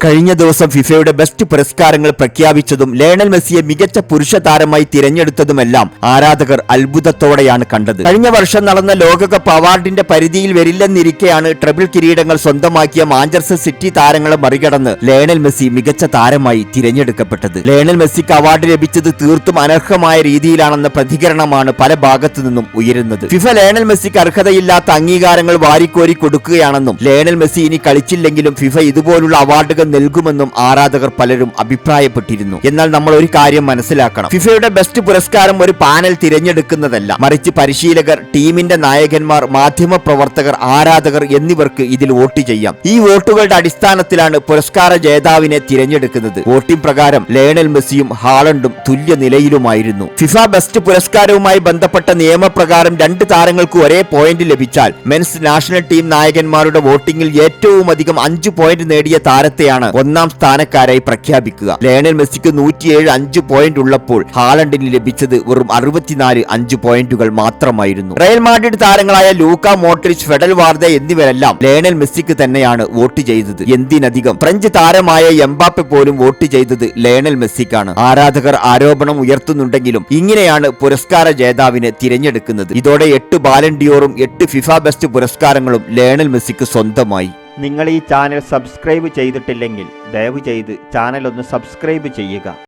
കഴിഞ്ഞ ദിവസം ഫിഫയുടെ ബെസ്റ്റ് പുരസ്കാരങ്ങൾ പ്രഖ്യാപിച്ചതും ലയണൽ മെസ്സിയെ മികച്ച പുരുഷ താരമായി തിരഞ്ഞെടുത്തതുമെല്ലാം ആരാധകർ അത്ഭുതത്തോടെയാണ് കണ്ടത്. കഴിഞ്ഞ വർഷം നടന്ന ലോകകപ്പ് അവാർഡിന്റെ പരിധിയിൽ വരില്ലെന്നിരിക്കെയാണ് ട്രബിൾ കിരീടങ്ങൾ സ്വന്തമാക്കിയ മാഞ്ചസ്റ്റർ സിറ്റി താരങ്ങളെ മറികടന്ന് ലയണൽ മെസ്സി മികച്ച താരമായി തിരഞ്ഞെടുക്കപ്പെട്ടത്. ലയണൽ മെസ്സിക്ക് അവാർഡ് ലഭിച്ചത് തീർത്തും അനർഹമായ രീതിയിലാണെന്ന പ്രതികരണമാണ് പല ഭാഗത്തു നിന്നും ഉയരുന്നത്. ഫിഫ ലയണൽ മെസ്സിക്ക് അർഹതയില്ലാത്ത അംഗീകാരങ്ങൾ വാരിക്കോരി കൊടുക്കുകയാണെന്നും ലയണൽ മെസ്സി ഇനി കളിച്ചില്ലെങ്കിലും ഫിഫ ഇതുപോലുള്ള അവാർഡുകൾ നൽകുമെന്നും ആരാധകർ പലരും അഭിപ്രായപ്പെട്ടിരുന്നു. എന്നാൽ നമ്മൾ ഒരു കാര്യം മനസ്സിലാക്കണം. ഫിഫയുടെ ബെസ്റ്റ് പുരസ്കാരം ഒരു പാനൽ തിരഞ്ഞെടുക്കുന്നതല്ല. മറിച്ച് പരിശീലകർ ടീമിന്റെ നായകന്മാർ മാധ്യമ പ്രവർത്തകർ ആരാധകർ എന്നിവർക്ക് ഇതിൽ വോട്ട് ചെയ്യാം. ഈ വോട്ടുകളുടെ അടിസ്ഥാനത്തിലാണ് പുരസ്കാര ജേതാവിനെ തിരഞ്ഞെടുക്കുന്നത്. വോട്ടിംഗ് പ്രകാരം ലയണൽ മെസ്സിയും ഹാളണ്ടും തുല്യ നിലയിലുമായിരുന്നു. ഫിഫ ബെസ്റ്റ് പുരസ്കാരവുമായി ബന്ധപ്പെട്ട നിയമപ്രകാരം രണ്ട് താരങ്ങൾക്ക് ഒരേ പോയിന്റ് ലഭിച്ചാൽ മെൻസ് നാഷണൽ ടീം നായകന്മാരുടെ വോട്ടിംഗിൽ ഏറ്റവും അധികം അഞ്ച് പോയിന്റ് നേടിയ താരത്തെയാണ് ഒന്നാം സ്ഥാനക്കാരായി പ്രഖ്യാപിക്കുക. ലയണൽ മെസ്സിക്ക് നൂറ്റിയേഴ് അഞ്ച് പോയിന്റ് ഉള്ളപ്പോൾ ഹാലണ്ടിന് ലഭിച്ചത് വെറും അറുപത്തിനാല് അഞ്ച് പോയിന്റുകൾ മാത്രമായിരുന്നു. റയൽ മാഡ്രിഡ് താരങ്ങളായ ലൂക്ക മോട്രിച്ച് ഫെഡൽ വാർദ എന്നിവരെല്ലാം ലയണൽ മെസ്സിക്ക് തന്നെയാണ് വോട്ട് ചെയ്തത്. എന്തിനധികം ഫ്രഞ്ച് താരമായ എംബാപ്പെ പോലും വോട്ട് ചെയ്തത് ലയണൽ മെസ്സിക്കാണ്. ആരാധകർ ആരോപണം ഉയർത്തുന്നുണ്ടെങ്കിലും ഇങ്ങനെയാണ് പുരസ്കാര ജേതാവിനെ തിരഞ്ഞെടുക്കുന്നത്. ഇതോടെ എട്ട് ബാലൻഡിയോറും എട്ട് ഫിഫ ബെസ്റ്റ് പുരസ്കാരങ്ങളും ലയണൽ മെസ്സിക്ക് സ്വന്തമായി. നിങ്ങൾ ഈ ചാനൽ സബ്സ്ക്രൈബ് ചെയ്തിട്ടില്ലെങ്കിൽ ദയവ് ചെയ്ത് ചാനൽ ഒന്ന് സബ്സ്ക്രൈബ് ചെയ്യുക.